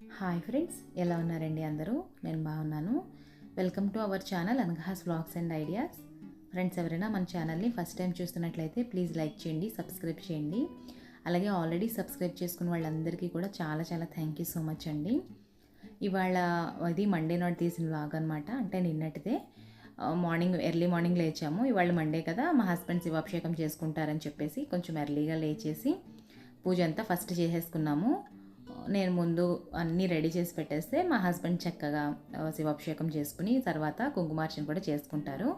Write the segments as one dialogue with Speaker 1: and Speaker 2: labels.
Speaker 1: Hi friends ఎలా ఉన్నారండి అందరూ? నేను బాగున్నాను. Welcome to our channel Anagha's vlogs and ideas. Friends ఎవరైనా మన ఛానల్ని ఫస్ట్ టైం చూస్తున్నట్లయితే ప్లీజ్ లైక్ చేయండి సబ్స్క్రైబ్ చేయండి. అలాగే ఆల్రెడీ సబ్స్క్రైబ్ చేసుకున్న వాళ్ళందరికీ కూడా చాలా చాలా థ్యాంక్ యూ సో మచ్ అండి. ఇవాళ అది మండే నాడు తీసిన వ్లాగ్ అనమాట అంటే నిన్నటిదే. మార్నింగ్ ఎర్లీ మార్నింగ్ లేచాము. ఇవాళ మండే కదా మా హస్బెండ్ శివాభిషేకం చేసుకుంటారని చెప్పేసి కొంచెం ఎర్లీగా లేచేసి పూజ అంతా ఫస్ట్ చేసేసుకున్నాము. నేను ముందు అన్నీ రెడీ చేసి పెట్టేస్తే మా హస్బెండ్ చక్కగా శివాభిషేకం చేసుకుని తర్వాత కుంకుమార్చన కూడా చేసుకుంటారు.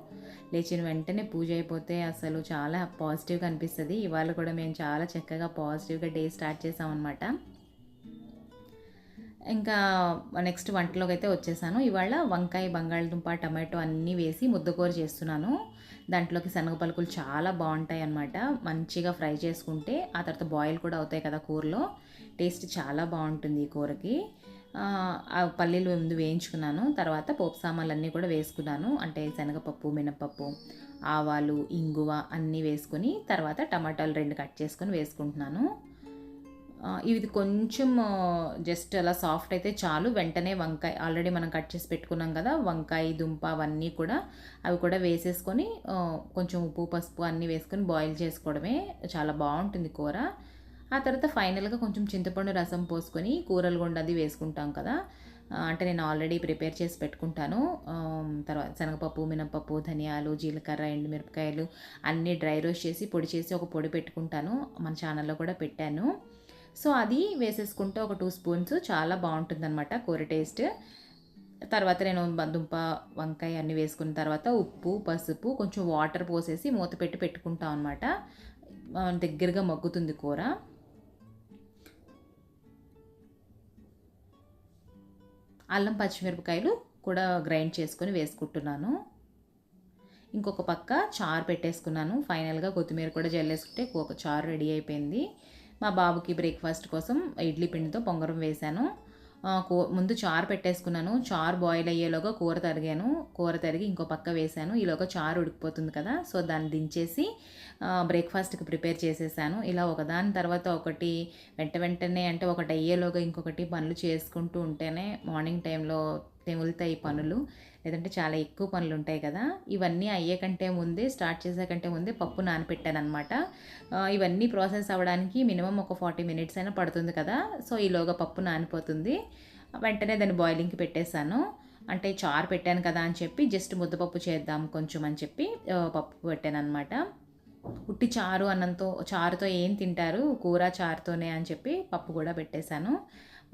Speaker 1: లేచిన వెంటనే పూజ అయిపోతే అసలు చాలా పాజిటివ్గా అనిపిస్తుంది. ఇవాళ కూడా మేము చాలా చక్కగా పాజిటివ్గా డే స్టార్ట్ చేసామన్నమాట. ఇంకా నెక్స్ట్ వంటలోకి అయితే వచ్చేసాను. ఇవాళ వంకాయ బంగాళదుంప టమాటో అన్నీ వేసి ముద్దకూర చేస్తున్నాను. దాంట్లోకి శనగ పలుకులు చాలా బాగుంటాయి అన్నమాట మంచిగా ఫ్రై చేసుకుంటే ఆ తర్వాత బాయిల్ కూడా అవుతాయి కదా కూరలో. టేస్ట్ చాలా బాగుంటుంది ఈ కూరకి. ఆ, పల్లీలు ముందు వేయించుకున్నాను. తర్వాత పోపు సామాన్లు అన్నీ కూడా వేసుకున్నాను. అంటే శనగపప్పు మినపప్పు ఆవాలు ఇంగువ అన్నీ వేసుకొని తర్వాత టమాటాలు రెండు కట్ చేసుకొని వేసుకుంటున్నాను. ఇది కొంచెం జస్ట్ అలా సాఫ్ట్ అయితే చాలు. వెంటనే వంకాయ ఆల్రెడీ మనం కట్ చేసి పెట్టుకున్నాం కదా వంకాయ దుంప అవన్నీ కూడా అవి కూడా వేసేసుకొని కొంచెం ఉప్పు పసుపు అన్నీ వేసుకొని బాయిల్ చేసుకోవడమే చాలా బాగుంటుంది కూర. ఆ తర్వాత ఫైనల్గా కొంచెం చింతపండు రసం పోసుకొని కూరలు గుండా అది వేసుకుంటాం కదా. అంటే నేను ఆల్రెడీ ప్రిపేర్ చేసి పెట్టుకుంటాను. తర్వాత శనగపప్పు మినపప్పు ధనియాలు జీలకర్ర ఎండుమిరపకాయలు అన్నీ డ్రై రోస్ట్ చేసి పొడి చేసి ఒక పొడి పెట్టుకుంటాను. మన ఛానల్లో కూడా పెట్టాను. సో అది వేసేసుకుంటే ఒక టూ స్పూన్స్ చాలా బాగుంటుందన్నమాట కూర టేస్ట్. తర్వాత నేను దుంప వంకాయ అన్నీ వేసుకున్న తర్వాత ఉప్పు పసుపు కొంచెం వాటర్ పోసేసి మూత పెట్టి పెట్టుకుంటాం అనమాట దగ్గరగా మగ్గుతుంది కూర. అల్లం పచ్చిమిరపకాయలు కూడా గ్రైండ్ చేసుకొని వేసుకుంటున్నాను. ఇంకొక పక్క చారు పెట్టేసుకున్నాను. ఫైనల్గా కొత్తిమీర కూడా జల్లేసుకుంటే ఒక చారు రెడీ అయిపోయింది. మా బాబుకి బ్రేక్ఫాస్ట్ కోసం ఇడ్లీ పిండితో పొంగరం వేశాను. కూ ముందు చారు పెట్టేసుకున్నాను. చారు బాయిల్ అయ్యేలోగా కూర తరిగాను. కూర తరిగి ఇంకో పక్క వేశాను. ఈలోగా చారు ఉడికిపోతుంది కదా సో దాన్ని దించేసి బ్రేక్ఫాస్ట్కి ప్రిపేర్ చేసేసాను. ఇలా ఒకదాని తర్వాత ఒకటి వెంట వెంటనే అంటే ఒకటి అయ్యేలోగా ఇంకొకటి పనులు చేసుకుంటూ ఉంటేనే మార్నింగ్ టైంలో తెగులుతాయి ఈ పనులు. లేదంటే చాలా ఎక్కువ పనులు ఉంటాయి కదా. ఇవన్నీ అయ్యే కంటే ముందే స్టార్ట్ చేసే కంటే ముందే పప్పు నానపెట్టాను అనమాట ఇవన్నీ ప్రాసెస్ అవ్వడానికి మినిమం ఒక ఫార్టీ మినిట్స్ అయినా పడుతుంది కదా. సో ఈలోగా పప్పు నానిపోతుంది. వెంటనే దాన్ని బాయిలింగ్కి పెట్టేశాను. అంటే చారు పెట్టాను కదా అని చెప్పి జస్ట్ ముద్దపప్పు చేద్దాం కొంచెం అని చెప్పి పప్పు పెట్టాను అనమాట ఉట్టి చారు అన్నంతో చారుతో ఏం తింటారు? కూర చారుతోనే అని చెప్పి పప్పు కూడా పెట్టేశాను.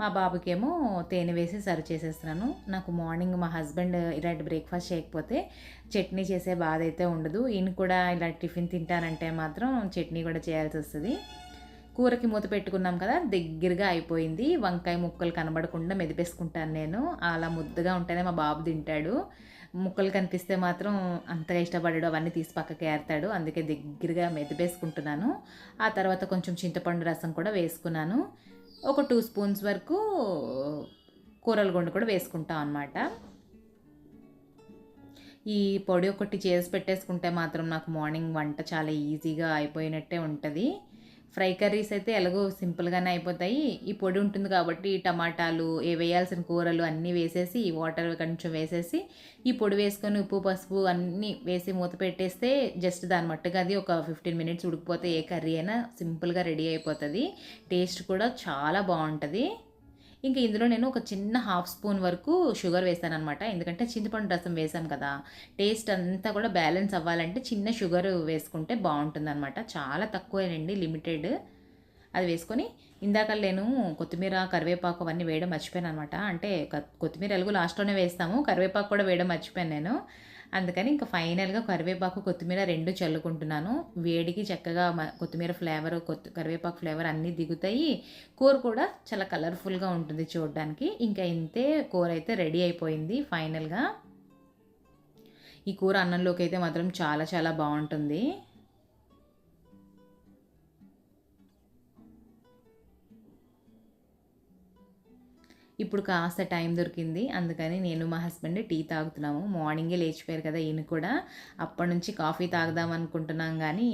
Speaker 1: మా బాబుకేమో తేనె వేసి సర్వ్ చేసేస్తున్నాను. నాకు మార్నింగ్ మా హస్బెండ్ ఇలాంటి బ్రేక్ఫాస్ట్ చేయకపోతే చట్నీ చేసే బాధ అయితే ఉండదు. ఈయన కూడా ఇలా టిఫిన్ తింటానంటే మాత్రం చట్నీ కూడా చేయాల్సి వస్తుంది. కూరకి మూత పెట్టుకున్నాం కదా దగ్గరగా అయిపోయింది. వంకాయ ముక్కలు కనబడకుండా మెదిపేసుకుంటాను నేను. అలా ముద్దగా ఉంటేనే మా బాబు తింటాడు. ముక్కలు కనిపిస్తే మాత్రం అంతగా ఇష్టపడాడు. అవన్నీ తీసి పక్కకి ఏరుతాడు. అందుకే దగ్గరగా మెదిపేసుకుంటున్నాను. ఆ తర్వాత కొంచెం చింతపండు రసం కూడా వేసుకున్నాను. ఒక టూ స్పూన్స్ వరకు కూరల గుండు కూడా వేసుకుంటాం అన్నమాట. ఈ పొడి ఒకటి చేసి పెట్టేసుకుంటే మాత్రం నాకు మార్నింగ్ వంట చాలా ఈజీగా అయిపోయినట్టే ఉంటుంది. ఫ్రై కర్రీస్ అయితే ఎలాగో సింపుల్గానే అయిపోతాయి. ఈ పొడి ఉంటుంది కాబట్టి టమాటాలు ఏ వేయాల్సిన కూరలు అన్నీ వేసేసి వాటర్ కొంచెం వేసేసి ఈ పొడి వేసుకొని ఉప్పు పసుపు అన్నీ వేసి మూత పెట్టేస్తే జస్ట్ దాని మట్టుగా అది ఒక ఫిఫ్టీన్ మినిట్స్ ఉడికిపోతే ఏ కర్రీ అయినా సింపుల్గా రెడీ అయిపోతుంది. టేస్ట్ కూడా చాలా బాగుంటుంది. ఇంకా ఇందులో నేను ఒక చిన్న హాఫ్ స్పూన్ వరకు షుగర్ వేసాను అనమాట ఎందుకంటే చింతపండు రసం వేసాం కదా. టేస్ట్ అంతా కూడా బ్యాలెన్స్ అవ్వాలంటే చిన్న షుగర్ వేసుకుంటే బాగుంటుంది అనమాట చాలా తక్కువేనండి లిమిటెడ్. అది వేసుకొని ఇందాక నేను కొత్తిమీర కరివేపాకు అవన్నీ వేయడం మర్చిపోయాను అనమాట అంటే కొత్తిమీర ఎలుగు లాస్ట్లోనే వేస్తాము. కరివేపాకు కూడా వేయడం మర్చిపోయాను నేను. అందుకని ఇంకా ఫైనల్గా కరివేపాకు కొత్తిమీర రెండు చల్లుకుంటున్నాను. వేడికి చక్కగా కొత్తిమీర ఫ్లేవర్ కొత్త కరివేపాకు ఫ్లేవర్ అన్నీ దిగుతాయి. కూర కూడా చాలా కలర్ఫుల్గా ఉంటుంది చూడడానికి. ఇంకా ఇంతే కూర అయితే రెడీ అయిపోయింది ఫైనల్గా. ఈ కూర అన్నంలోకి అయితే మాత్రం చాలా చాలా బాగుంటుంది. ఇప్పుడు కాస్త టైం దొరికింది. అందుకని నేను మా హస్బెండ్ టీ తాగుతున్నాము. మార్నింగే లేచిపోయారు కదా ఈయన కూడా. అప్పటి నుంచి కాఫీ తాగుదాం అనుకుంటున్నాం కానీ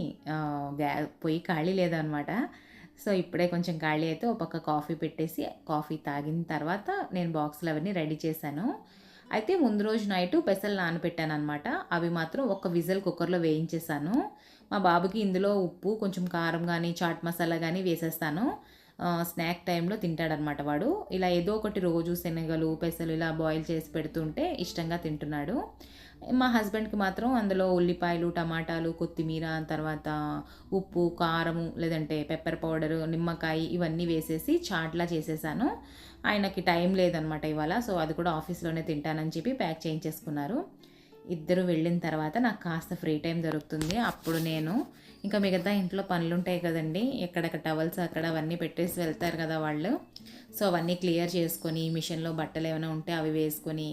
Speaker 1: గ్యా పొయ్యి ఖాళీ లేదనమాట. సో ఇప్పుడే కొంచెం ఖాళీ అయితే ఒక పక్క కాఫీ పెట్టేసి కాఫీ తాగిన తర్వాత నేను బాక్స్లు అవన్నీ రెడీ చేశాను. అయితే ముందు రోజు నైట్ పెసలు నానబెట్టాను అనమాట అవి మాత్రం ఒక విజల్ కుక్కర్లో వేయించేసాను మా బాబుకి ఇందులో ఉప్పు కొంచెం కారం కానీ చాట్ మసాలా కానీ వేసేస్తాను. స్నాక్ టైంలో తింటాడనమాట వాడు. ఇలా ఏదో ఒకటి రోజు శనగలు పెసలు ఇలా బాయిల్ చేసి పెడుతుంటే ఇష్టంగా తింటున్నాడు. మా హస్బెండ్కి మాత్రం అందులో ఉల్లిపాయలు టమాటాలు కొత్తిమీర తర్వాత ఉప్పు కారము లేదంటే పెప్పర్ పౌడరు నిమ్మకాయ ఇవన్నీ వేసేసి చాట్లా చేసేసాను. ఆయనకి టైం లేదనమాట ఇవాళ సో అది కూడా ఆఫీస్లోనే తింటానని చెప్పి ప్యాక్ చేయించేసుకున్నారు. ఇద్దరు వెళ్ళిన తర్వాత నాకు కాస్త ఫ్రీ టైం దొరుకుతుంది. అప్పుడు నేను ఇంకా మిగతా ఇంట్లో పనులు ఉంటాయి కదండి. ఎక్కడెక్కడ టవల్స్ అక్కడ అవన్నీ పెట్టేసి వెళ్తారు కదా వాళ్ళు. సో అవన్నీ క్లియర్ చేసుకొని మిషన్లో బట్టలు ఏమైనా ఉంటే అవి వేసుకొని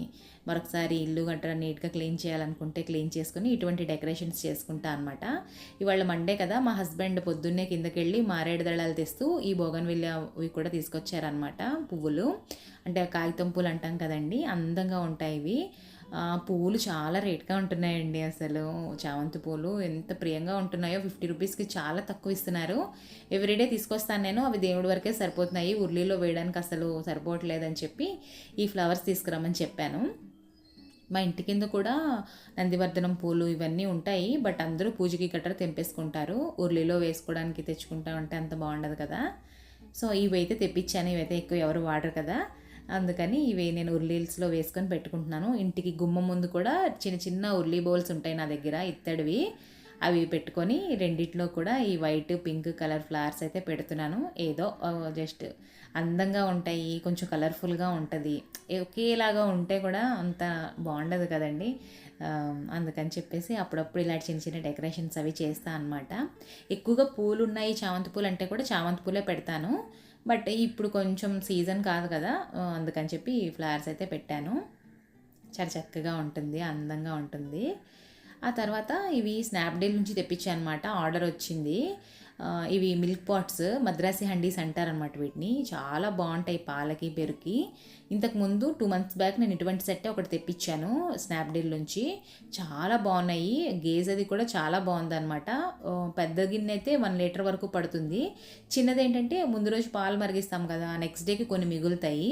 Speaker 1: మరొకసారి ఇల్లు గట్రా నీట్గా క్లీన్ చేయాలనుకుంటే క్లీన్ చేసుకుని ఇటువంటి డెకరేషన్స్ చేసుకుంటా అనమాట ఇవాళ మండే కదా మా హస్బెండ్ పొద్దున్నే కిందకి వెళ్ళి మారేడు దళాలు తెస్తూ ఈ బోగన్ అవి కూడా తీసుకొచ్చారనమాట పువ్వులు. అంటే కాగితం పూలు అంటాం కదండి అందంగా ఉంటాయి ఇవి. పూలు చాలా రేట్గా ఉంటున్నాయండి అసలు. చామంతి పూలు ఎంత ప్రియంగా ఉంటున్నాయో ఫిఫ్టీ రూపీస్కి చాలా తక్కువ ఇస్తున్నారు. ఎవ్రీడే తీసుకొస్తాను నేను. అవి దేవుడి వరకే సరిపోతున్నాయి. ఉర్లీలో వేయడానికి అసలు సరిపోవట్లేదని చెప్పి ఈ ఫ్లవర్స్ తీసుకురమ్మని చెప్పాను. మా ఇంటి కింద కూడా నందివర్ధనం పూలు ఇవన్నీ ఉంటాయి. బట్ అందరూ పూజకి గట్రా తెంపేసుకుంటారు. ఉర్లీలో వేసుకోవడానికి తెచ్చుకుంటా ఉంటే అంత బాగుండదు కదా. సో ఇవైతే తెప్పించాను. ఇవైతే ఎక్కువ ఎవరు వాడరు కదా. అందుకని ఇవి నేను ఉర్లీల్స్లో వేసుకొని పెట్టుకుంటున్నాను. ఇంటికి గుమ్మం ముందు కూడా చిన్న చిన్న ఉర్లీ బౌల్స్ ఉంటాయి నా దగ్గర ఇత్తడివి. అవి పెట్టుకొని రెండిట్లో కూడా ఈ వైట్ పింక్ కలర్ ఫ్లవర్స్ అయితే పెడుతున్నాను. ఏదో జస్ట్ అందంగా ఉంటాయి కొంచెం కలర్ఫుల్గా ఉంటుంది. ఒకేలాగా ఉంటే కూడా అంత బాగుండదు కదండి. అందుకని చెప్పేసి అప్పుడప్పుడు ఇలా చిన్న చిన్న డెకరేషన్స్ అవి చేస్తా అనమాట ఎక్కువగా పూలు ఉన్నాయి చామంతి పూలు అంటే కూడా చామంతి పూలే పెడతాను. బట్ ఇప్పుడు కొంచెం సీజన్ కాదు కదా అందుకని చెప్పి ఫ్లవర్స్ అయితే పెట్టాను. చాలా చక్కగా ఉంటుంది అందంగా ఉంటుంది. ఆ తర్వాత ఇవి స్నాప్డీల్ నుంచి తెప్పించాను అనమాట ఆర్డర్ వచ్చింది. ఇవి మిల్క్ పాట్స్ మద్రాసి హండీస్ అంటారనమాట వీటిని. చాలా బాగుంటాయి పాలకి పెరుకి. ఇంతకు ముందు టూ మంత్స్ బ్యాక్ నేను ఇటువంటి సెట్టే ఒకటి తెప్పించాను స్నాప్డీల్ నుంచి. చాలా బాగున్నాయి. గేజ్ అది కూడా చాలా బాగుందన్నమాట. పెద్ద గిన్నె అయితే వన్ లీటర్ వరకు పడుతుంది. చిన్నది ఏంటంటే ముందు రోజు పాలు మరిగిస్తాం కదా నెక్స్ట్ డేకి కొన్ని మిగులుతాయి.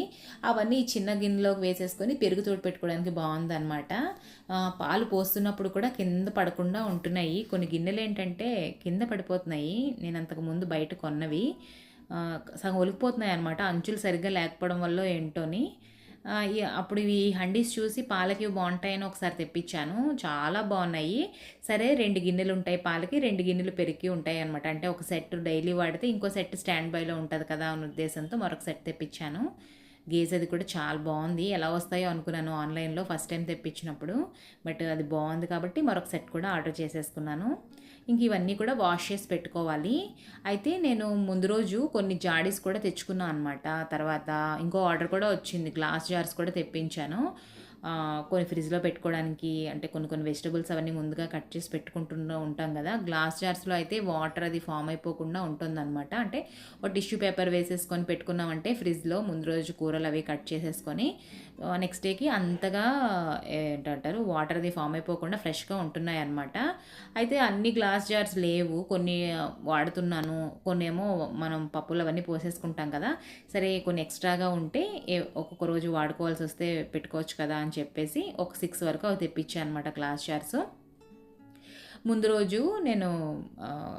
Speaker 1: అవన్నీ చిన్న గిన్నెలోకి వేసేసుకొని పెరుగు తోడు పెట్టుకోవడానికి బాగుందన్నమాట. పాలు పోస్తున్నప్పుడు కూడా కింద పడకుండా ఉంటున్నాయి. కొన్ని గిన్నెలు ఏంటంటే కింద పడిపోతున్నాయి. నేను అంతకు ముందు బయట కొన్నవి. సగం ఒలికిపోతున్నాయి అనమాట అంచులు సరిగ్గా లేకపోవడం వల్ల ఏంటోని. అప్పుడు ఈ- అప్పుడు ఇవి హండీస్ చూసి పాలకి బాగుంటాయని ఒకసారి తెప్పించాను. చాలా బాగున్నాయి. సరే రెండు గిన్నెలు ఉంటాయి పాలకి రెండు గిన్నెలు పెరిగి ఉంటాయి అనమాట అంటే ఒక సెట్ డైలీ వాడితే ఇంకో సెట్ స్టాండ్ బైలో ఉంటుంది కదా అనే ఉద్దేశంతో మరొక సెట్ తెప్పించాను. గేజ్ అది కూడా చాలా బాగుంది. ఎలా వస్తాయో అనుకున్నాను ఆన్లైన్లో ఫస్ట్ టైం తెప్పించినప్పుడు. బట్ అది బాగుంది కాబట్టి మరొక సెట్ కూడా ఆర్డర్ చేసేసుకున్నాను. ఇంక ఇవన్నీ కూడా వాష్ చేసి పెట్టుకోవాలి. అయితే నేను ముందు రోజు కొన్ని జాడీస్ కూడా తెచ్చుకున్నాను అనమాట తర్వాత ఇంకో ఆర్డర్ కూడా వచ్చింది. గ్లాస్ జార్స్ కూడా తెప్పించాను. కొన్ని ఫ్రిడ్జ్లో పెట్టుకోవడానికి అంటే కొన్ని కొన్ని వెజిటబుల్స్ అవన్నీ ముందుగా కట్ చేసి పెట్టుకుంటూ ఉంటాం కదా. గ్లాస్ జార్స్లో అయితే వాటర్ అది ఫామ్ అయిపోకుండా ఉంటుందన్నమాట. అంటే ఒక టిష్యూ పేపర్ వేసేసుకొని పెట్టుకున్నామంటే ఫ్రిడ్జ్లో ముందు రోజు కూరలు అవి కట్ చేసేసుకొని నెక్స్ట్ డేకి అంతగా ఏంటంటారు వాటర్ అది ఫామ్ అయిపోకుండా ఫ్రెష్గా ఉంటున్నాయి అన్నమాట అయితే అన్ని గ్లాస్ జార్స్ లేవు. కొన్ని వాడుతున్నాను. కొన్ని ఏమో మనం పప్పులు అవన్నీ పోసేసుకుంటాం కదా. సరే కొన్ని ఎక్స్ట్రాగా ఉంటే ఏ- ఒక్కొక్క రోజు వాడుకోవాల్సి వస్తే పెట్టుకోవచ్చు కదా అని చెప్పేసి ఒక సిక్స్ వరకు అవి తెప్పించాను అనమాట క్లాస్ జార్స్ ముందు రోజు నేను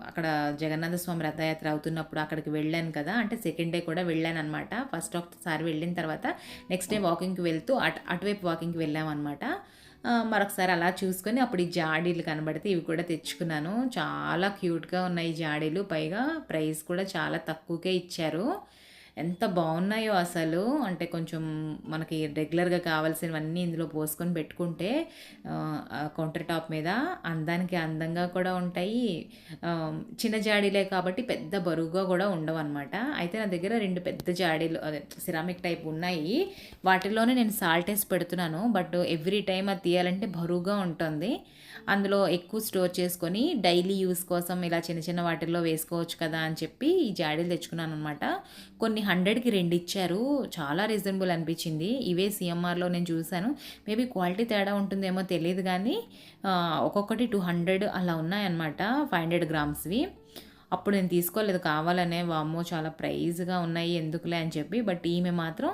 Speaker 1: అక్కడ జగన్నాథ స్వామి రథయాత్ర అవుతున్నప్పుడు అక్కడికి వెళ్ళాను కదా అంటే సెకండ్ డే కూడా వెళ్ళాను అనమాట ఫస్ట్ ఒకసారి వెళ్ళిన తర్వాత నెక్స్ట్ డే వాకింగ్కి వెళ్తూ అటు అటువైపు వాకింగ్కి వెళ్ళామన్నమాట మరొకసారి అలా చూసుకొని అప్పుడు ఈ జాడీలు కనబడితే ఇవి కూడా తెచ్చుకున్నాను. చాలా క్యూట్గా ఉన్నాయి ఈ జాడీలు. పైగా ప్రైస్ కూడా చాలా తక్కువకే ఇచ్చారు. ఎంత బాగున్నాయో అసలు. అంటే కొంచెం మనకి రెగ్యులర్గా కావాల్సినవన్నీ ఇందులో పోసుకొని పెట్టుకుంటే కౌంటర్ టాప్ మీద అందానికి అందంగా కూడా ఉంటాయి. చిన్న జాడీలే కాబట్టి పెద్ద బరువుగా కూడా ఉండవు అనమాట అయితే నా దగ్గర రెండు పెద్ద జాడీలు అదే సిరామిక్ టైప్ ఉన్నాయి. వాటిలోనే నేను సాల్ట్ వేసి పెడుతున్నాను. బట్ ఎవ్రీ టైం అది తీయాలంటే బరువుగా ఉంటుంది. అందులో ఎక్కువ స్టోర్ చేసుకొని డైలీ యూస్ కోసం ఇలా చిన్న చిన్న వాటిల్లో వేసుకోవచ్చు కదా అని చెప్పి ఈ జాడీలు తెచ్చుకున్నాను అనమాట కొన్ని హండ్రెడ్కి రెండు ఇచ్చారు చాలా రీజనబుల్ అనిపించింది. ఇవే సిఎంఆర్లో నేను చూశాను. మేబీ క్వాలిటీ తేడా ఉంటుందేమో తెలియదు కానీ ఒక్కొక్కటి టూ హండ్రెడ్ అలా ఉన్నాయన్నమాట ఫైవ్ హండ్రెడ్ గ్రామ్స్వి. అప్పుడు నేను తీసుకోలేదు. కావాలనే వామ్మో చాలా ప్రైజ్గా ఉన్నాయి ఎందుకులే అని చెప్పి. బట్ ఈమె మాత్రం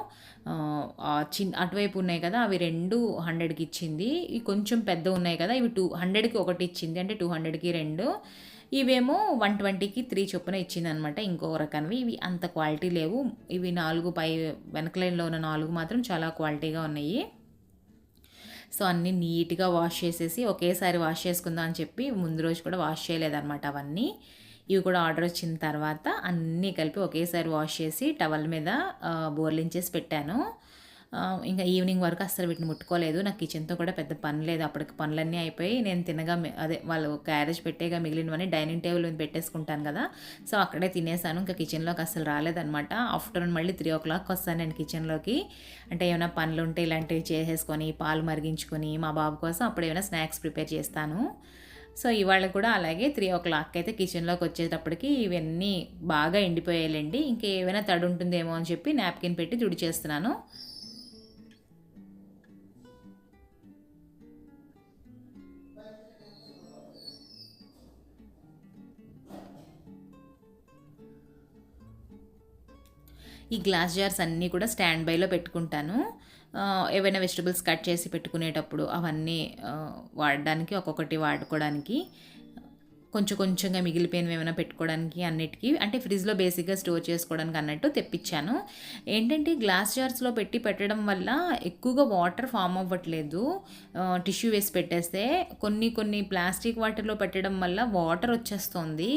Speaker 1: చిన్ అటువైపు ఉన్నాయి కదా అవి రెండు హండ్రెడ్కి ఇచ్చింది. ఇవి కొంచెం పెద్ద ఉన్నాయి కదా ఇవి టూ హండ్రెడ్కి ఒకటి ఇచ్చింది. అంటే టూ హండ్రెడ్కి రెండు. ఇవేమో వన్ ట్వంటీకి త్రీ చొప్పున ఇచ్చిందనమాట. ఇంకో రకానివి. ఇవి అంత క్వాలిటీ లేవు. ఇవి నాలుగు పై వెనక లైన్లో ఉన్న నాలుగు మాత్రం చాలా క్వాలిటీగా ఉన్నాయి. సో అన్నీ నీట్గా వాష్ చేసేసి ఒకేసారి వాష్ చేసుకుందాం అని చెప్పి ముందు రోజు కూడా వాష్ చేయలేదన్నమాట అవన్నీ. ఇవి కూడా ఆర్డర్ వచ్చిన తర్వాత అన్నీ కలిపి ఒకేసారి వాష్ చేసి టవల్ మీద బోర్లించేసి పెట్టాను. ఇంకా ఈవినింగ్ వరకు అస్సలు వీటిని ముట్టుకోలేదు. నాకు కిచెన్తో కూడా పెద్ద పని లేదు. అప్పటికి పనులన్నీ అయిపోయి నేను తినగా అదే వాళ్ళు క్యారేజ్ పెట్టేగా మిగిలినవన్నీ డైనింగ్ టేబుల్ మీద పెట్టేసుకుంటాను కదా. సో అక్కడే తినేసాను. ఇంకా కిచెన్లోకి అసలు రాలేదనమాట ఆఫ్టర్నూన్ మళ్ళీ త్రీ ఓ క్లాక్ వస్తాను నేను కిచెన్లోకి. అంటే ఏమైనా పనులు ఉంటే ఇలాంటివి చేసేసుకొని పాలు మరిగించుకొని మా బాబు కోసం అప్పుడు ఏమైనా స్నాక్స్ ప్రిపేర్ చేస్తాను. సో ఇవాళ కూడా అలాగే త్రీ ఓ క్లాక్ అయితే కిచెన్లోకి వచ్చేటప్పటికి ఇవన్నీ బాగా ఎండిపోయాయండి ఏమైనా తడి ఉంటుందేమో అని చెప్పి నాప్కిన్ పెట్టి తుడిచేస్తున్నాను. ఈ గ్లాస్ జార్స్ అన్నీ కూడా స్టాండ్ బైలో పెట్టుకుంటాను ఏవైనా వెజిటబుల్స్ కట్ చేసి పెట్టుకునేటప్పుడు అవన్నీ వాడడానికి ఒక్కొక్కటి వాడుకోవడానికి కొంచెం కొంచెంగా మిగిలిపోయినవి ఏమైనా పెట్టుకోవడానికి అన్నిటికీ అంటే ఫ్రిడ్జ్లో బేసిక్గా స్టోర్ చేసుకోవడానికి అన్నట్టు తెప్పించాను ఏంటంటే గ్లాస్ జార్స్లో పెట్టి పెట్టడం వల్ల ఎక్కువగా వాటర్ ఫామ్ అవ్వట్లేదు. టిష్యూ వేసి పెట్టేస్తే కొన్ని కొన్ని ప్లాస్టిక్ వాటర్లో పెట్టడం వల్ల వాటర్ వచ్చేస్తుంది.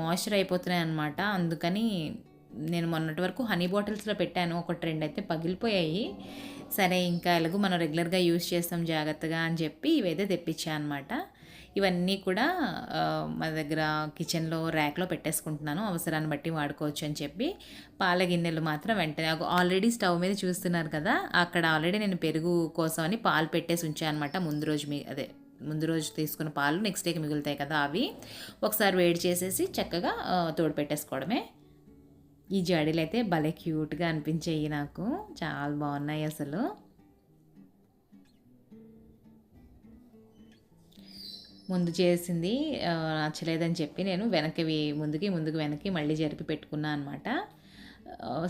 Speaker 1: మాయిశ్చర్ అయిపోతున్నాయి అనమాట అందుకని నేను మొన్నటి వరకు హనీ బాటిల్స్లో పెట్టాను. ఒక ట్రెండ్ అయితే పగిలిపోయాయి. సరే ఇంకా ఎలాగో మనం రెగ్యులర్గా యూజ్ చేస్తాం జాగ్రత్తగా అని చెప్పి ఇవైతే తెప్పించాను అనమాట ఇవన్నీ కూడా మా దగ్గర కిచెన్లో ర్యాక్లో పెట్టేసుకుంటున్నాను. అవసరాన్ని బట్టి వాడుకోవచ్చు అని చెప్పి పాల గిన్నెలు మాత్రం వెంటనే ఆల్రెడీ స్టవ్ మీద చూస్తున్నారు కదా అక్కడ ఆల్రెడీ నేను పెరుగు కోసం అని పాలు పెట్టేసి ఉంచాను అనమాట ముందు రోజు మీ అదే ముందు రోజు తీసుకున్న పాలు నెక్స్ట్ డేకి మిగులుతాయి కదా అవి. ఒకసారి వేడి చేసేసి చక్కగా తోడు పెట్టేసుకోవడమే. ఈ జడీలు అయితే భలే క్యూట్గా అనిపించాయి నాకు. చాలా బాగున్నాయి అసలు. ముందు చేసింది నచ్చలేదని చెప్పి నేను వెనక్కి ముందుకి ముందుకు వెనక్కి మళ్ళీ జరిపి పెట్టుకున్నాను అనమాట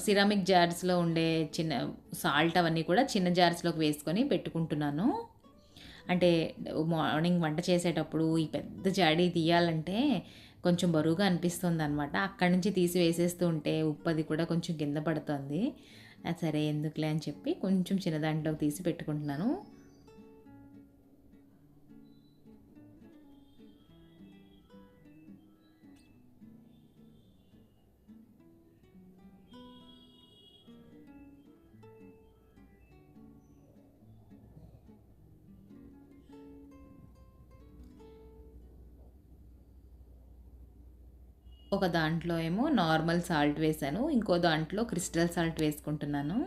Speaker 1: సిరామిక్ జార్స్లో ఉండే చిన్న సాల్ట్ అవన్నీ కూడా చిన్న జార్స్లోకి వేసుకొని పెట్టుకుంటున్నాను. అంటే మార్నింగ్ వంట చేసేటప్పుడు ఈ పెద్ద జాడీ తీయాలంటే కొంచెం బరువుగా అనిపిస్తుంది అనమాట అక్కడి నుంచి తీసి వేసేస్తూ ఉంటే ఉప్పు అది కూడా కొంచెం కింద పడుతుంది. సరే ఎందుకులే అని చెప్పి కొంచెం చిన్నదాంట్లో తీసి పెట్టుకుంటున్నాను. ఒక దాంట్లో ఏమో నార్మల్ సాల్ట్ వేసాను. ఇంకో దాంట్లో క్రిస్టల్ సాల్ట్ వేసుకుంటున్నాను.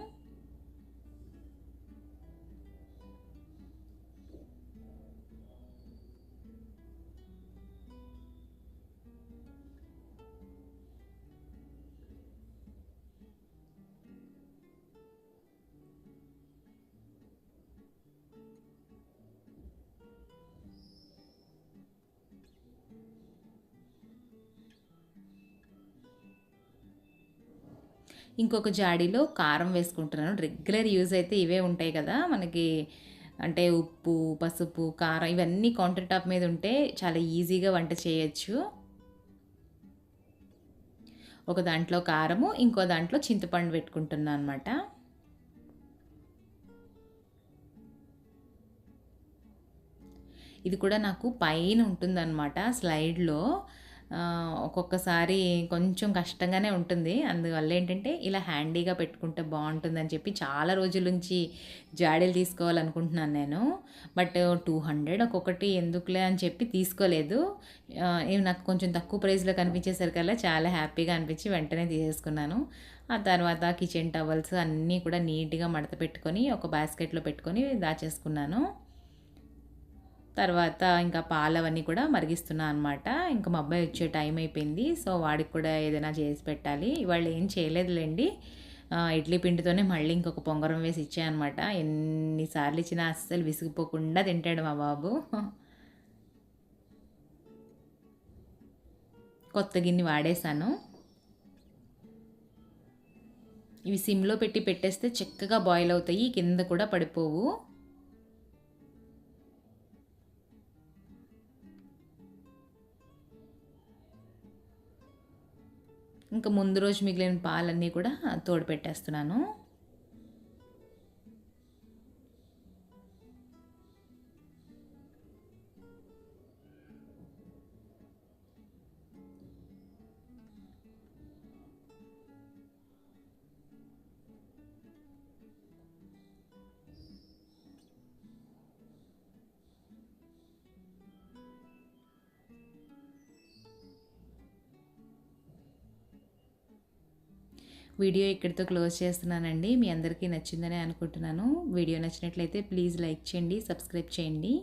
Speaker 1: ఇంకొక జాడీలో కారం వేసుకుంటున్నాను. రెగ్యులర్ యూజ్ అయితే ఇవే ఉంటాయి కదా. మనకి అంటే ఉప్పు పసుపు కారం ఇవన్నీ కౌంటర్ టాప్ మీద ఉంటే చాలా ఈజీగా వంట చేయొచ్చు. ఒక దాంట్లో కారము ఇంకో దాంట్లో చింతపండు పెట్టుకుంటున్నాను అనమాట ఇది కూడా నాకు పైన ఉంటుందన్నమాట స్లైడ్లో ఒక్కొక్కసారి కొంచెం కష్టంగానే ఉంటుంది. అందువల్ల ఏంటంటే ఇలా హ్యాండీగా పెట్టుకుంటే బాగుంటుందని చెప్పి చాలా రోజుల నుంచి జాడీలు తీసుకోవాలనుకుంటున్నాను నేను. బట్ టూ హండ్రెడ్ ఒక్కొక్కటి ఎందుకులే అని చెప్పి తీసుకోలేదు. ఇవి నాకు కొంచెం తక్కువ ప్రైస్లో కనిపించేసరికల్లా చాలా హ్యాపీగా అనిపించి వెంటనే తీసేసుకున్నాను. ఆ తర్వాత కిచెన్ టవల్స్ అన్నీ కూడా నీట్గా మడత పెట్టుకొని ఒక బాస్కెట్లో పెట్టుకొని దాచేసుకున్నాను. తర్వాత ఇంకా పాలు అవన్నీ కూడా మరిగిస్తున్నా అనమాట ఇంకా మా అబ్బాయి వచ్చే టైం అయిపోయింది. సో వాడికి కూడా ఏదైనా చేసి పెట్టాలి. ఇవాళ ఏం చేయలేదులేండి. ఇడ్లీ పిండితోనే మళ్ళీ ఇంకొక పొంగరం వేసి ఇచ్చాయనమాట ఎన్నిసార్లు ఇచ్చినా అస్సలు విసిగిపోకుండా తింటాడు మా బాబు. కొత్త గిన్నె వాడేశాను. ఇవి సిమ్లో పెట్టి పెట్టేస్తే చక్కగా బాయిల్ అవుతాయి. కింద కూడా పడిపోవు. ఇంకా ముందు రోజు మిగిలిన పాలన్నీ కూడా తోడు పెట్టేస్తున్నాను. వీడియో ఇక్కడితో క్లోజ్ చేస్తున్నానండి. మీ అందరికీ నచ్చిందని అనుకుంటున్నాను. వీడియో నచ్చినట్లయితే ప్లీజ్ లైక్ చేయండి సబ్స్క్రైబ్ చేయండి.